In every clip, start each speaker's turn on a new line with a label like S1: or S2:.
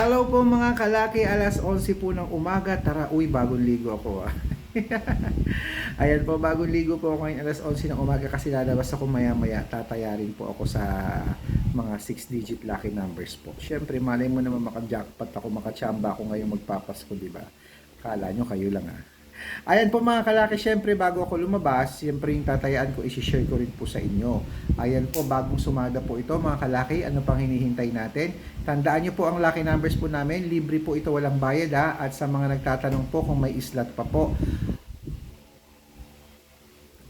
S1: Hello po mga kalaki, alas 11 po ng umaga. Tara, uy, bagong ligo ako ah. Ayan po, bagong ligo po ako ngayon alas 11 ng umaga kasi lalabas ako maya-maya. Tatayarin po ako sa mga 6-digit lucky numbers po. Siyempre, malay mo naman maka-jackpot ako, makachamba ako ngayong magpapasko, di ba? Kala nyo, kayo lang ah. Ayan po mga kalaki, syempre bago ako lumabas, syempre yung tatayaan ko, isi-share ko rin po sa inyo. Ayan po, bagong sumada po ito mga kalaki, ano pang hinihintay natin? Tandaan nyo po ang lucky numbers po namin, libre po ito, walang bayad ha, at sa mga nagtatanong po kung may islat pa po,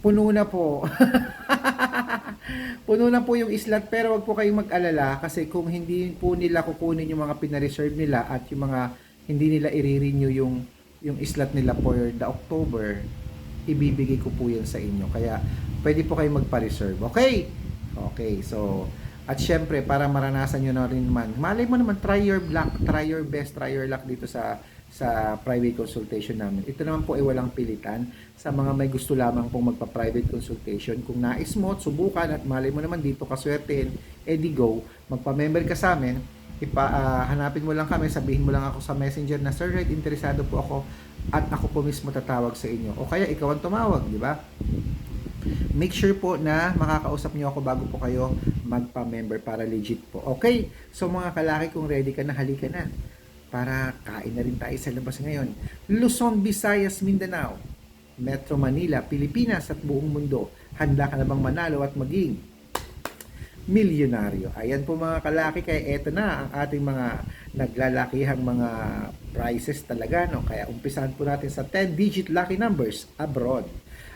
S1: puno na po. puno na po yung islat pero wag po kayong mag-alala kasi kung hindi po nila kukunin yung mga pina-reserve nila at yung mga hindi nila i-renew yung yung islat nila for the October, ibibigay ko po yan sa inyo. Kaya, pwede po kayo magpa-reserve. Okay? Okay, so, at syempre, para maranasan nyo na rin man, malay mo naman, try your luck, try your best, try your luck dito sa sa private consultation namin. Ito naman po ay walang pilitan sa mga may gusto lamang pong magpa-private consultation. Kung nais mo, subukan at malay mo naman dito kaswertehin, edi go, magpa-member ka sa amin, ipa, ah, hanapin mo lang kami, sabihin mo lang ako sa messenger na Sir Red, interesado po ako at ako po mismo tatawag sa inyo. O kaya ikaw ang tumawag, di ba? Make sure po na makakausap niyo ako bago po kayo magpa-member para legit po. Okay? So mga kalaki, kung ready ka na, halika na. Para kain na rin tayo sa labas ngayon. Luzon, Visayas, Mindanao, Metro Manila, Pilipinas at buong mundo. Handa ka na bang manalo at maging milyonaryo. Ayan po mga kalaki, kaya eto na ang ating mga naglalakihang mga prizes talaga. No? Kaya umpisahan po natin sa 10-digit lucky numbers abroad.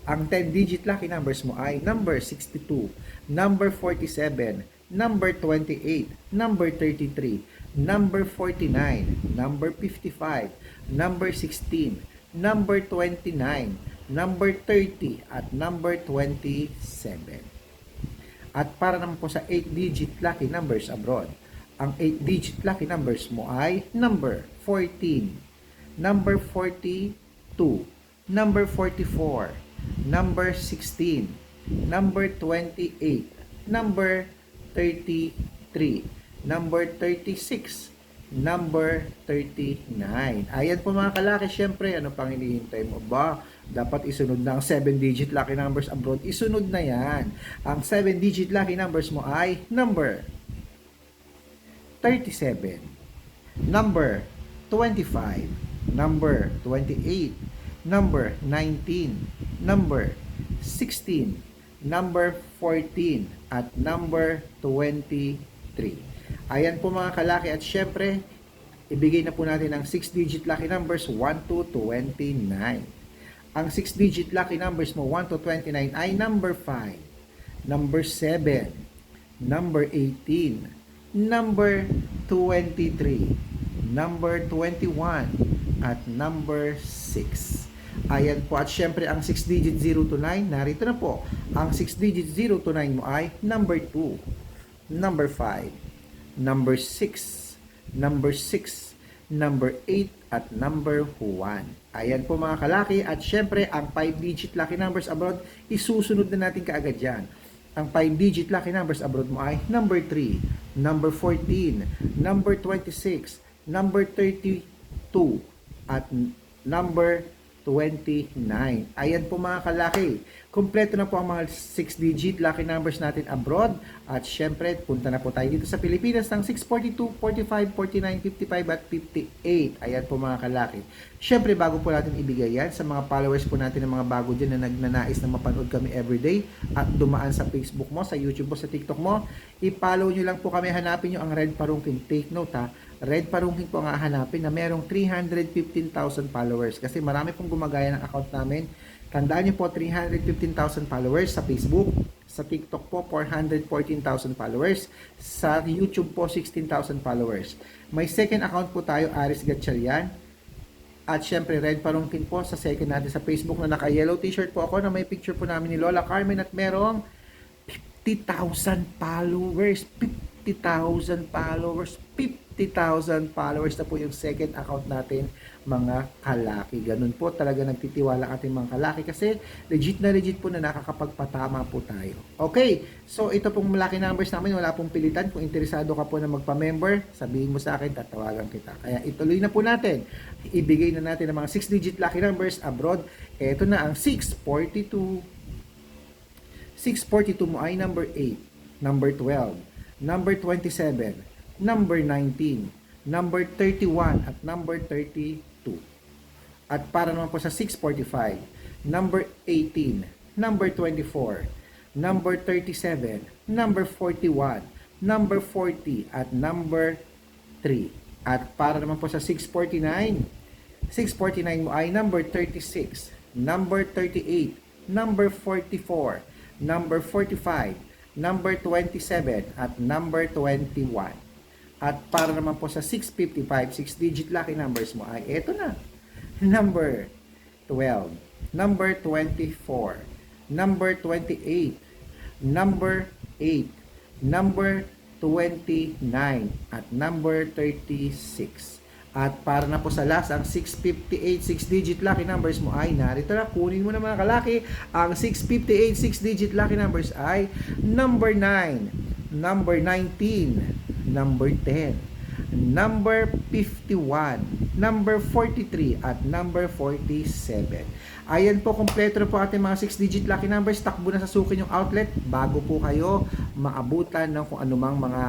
S1: Ang 10-digit lucky numbers mo ay number 62, number 47, number 28, number 33, number 49, number 55, number 16, number 29, number 30, at number 27. At para naman po sa 8-digit lucky numbers abroad, ang 8-digit lucky numbers mo ay number 14, number 42, number 44, number 16, number 28, number 33, number 36, number 39. Ayan po mga kalaki, syempre, ano pang hinihintay mo ba? Dapat isunod na ang 7-digit lucky numbers abroad. Isunod na yan. Ang 7-digit lucky numbers mo ay number 37, number 25, number 28, number 19, number 16, number 14, at number 23. Ayan po mga kalaki at syempre, ibigay na po natin ang 6-digit lucky numbers 1 to 29. Ang 6-digit lucky numbers mo 1 to 29 ay number 5, number 7, number 18, number 23, number 21, at number 6. Ayan po. At syempre, ang 6-digit 0 to 9, narito na po. Ang 6-digit 0 to 9 mo ay number 2, number 5, number 6, number 6, number 8, at number 1. Ayan po mga kalaki. At syempre, ang 5-digit lucky numbers abroad, isusunod na natin kaagad yan. Ang 5-digit lucky numbers abroad mo ay number 3, number 14, number 26, number 32, at number 29. Ayan po mga kalaki. Kompleto na po ang mga 6-digit lucky numbers natin abroad. At syempre, punta na po tayo dito sa Pilipinas ng 642, 45, 49, 55 at 58. Ayan po mga kalaki. Syempre, bago po natin ibigay yan sa mga followers po natin ng mga bago dyan na nagnanais na mapanood kami everyday at dumaan sa Facebook mo, sa YouTube mo, sa TikTok mo, i-follow nyo lang po kami. Hanapin nyo ang Red Parungking. Take note ha. Red Parungking po ang hahanapin na merong 315,000 followers kasi marami pong gumagaya ng account namin. Tandaan niyo po 315,000 followers sa Facebook, sa TikTok po 414,000 followers, sa YouTube po 16,000 followers. May second account po tayo Aris Gatchalian. At syempre Red Parungking po sa second natin sa Facebook na naka-yellow t-shirt po ako na may picture po namin ni Lola Carmen at merong 50,000 followers. 50,000 followers. 50 50,000 followers na po yung second account natin mga kalaki. Ganun po talaga nagtitiwala ating mga kalaki kasi legit na legit po na nakakapagpatama po tayo. Okay, so ito pong malaki numbers namin, wala pong pilitan. Kung interesado ka po na magpa-member, sabihin mo sa akin, tatawagan kita. Kaya ituloy na po natin. Ibigay na natin ang mga 6-digit lucky numbers abroad. Ito na ang 642. 642 mo ay number 8, number 12, number 27, number 19, number 31 at number 32. At para naman po sa 645, number 18, number 24, number 37, number 41, number 40 at number 3. At para naman po sa 649, 649 mo ay number 36, number 38, number 44, number 45, number 27, at number 21. At para naman po sa 655, 6-digit lucky numbers mo ay eto na. Number 12, number 24, number 28, number 8, number 29, at number 36. At para na po sa last, ang 658 6-digit lucky numbers mo ay narito na. Kunin mo na mga kalaki. Ang 658 6-digit lucky numbers ay number 9, number 19, number 10, number 51, number 43, at number 47. Ayan po, kompleto po ating mga 6-digit lucky numbers. Takbo na sa sukin yung outlet bago po kayo maabutan ng kung anumang mga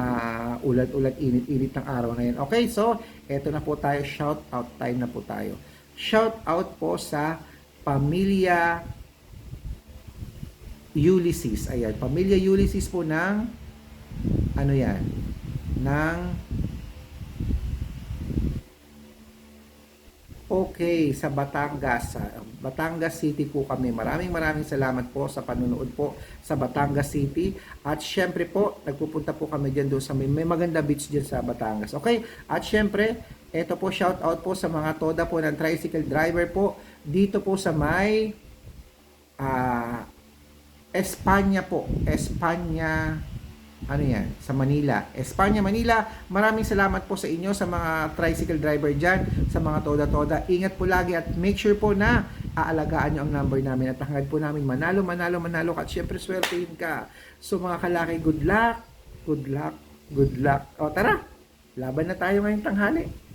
S1: ulat-ulat, init-init ng araw na yan. Okay, so eto na po tayo. Shout out time na po tayo. Shout out po sa pamilya Ulysses. Ayan, pamilya Ulysses po ng ano yan? Ng Okay, sa Batangas. Batangas City po kami. Maraming maraming salamat po sa panunood po sa Batangas City. At syempre po, nagpupunta po kami dyan doon sa may, may maganda beach dyan sa Batangas. Okay? At syempre, eto po shout out po sa mga toda po ng tricycle driver po dito po sa may ah Espanya po. Espanya ano yan, sa Manila. Espanya, Manila, maraming salamat po sa inyo sa mga tricycle driver dyan, sa mga toda-toda. Ingat po lagi at make sure po na aalagaan nyo ang number namin at hangad po namin manalo, manalo, manalo at syempre swertein ka. So mga kalaki, good luck, good luck, good luck. O tara, laban na tayo ngayong tanghali.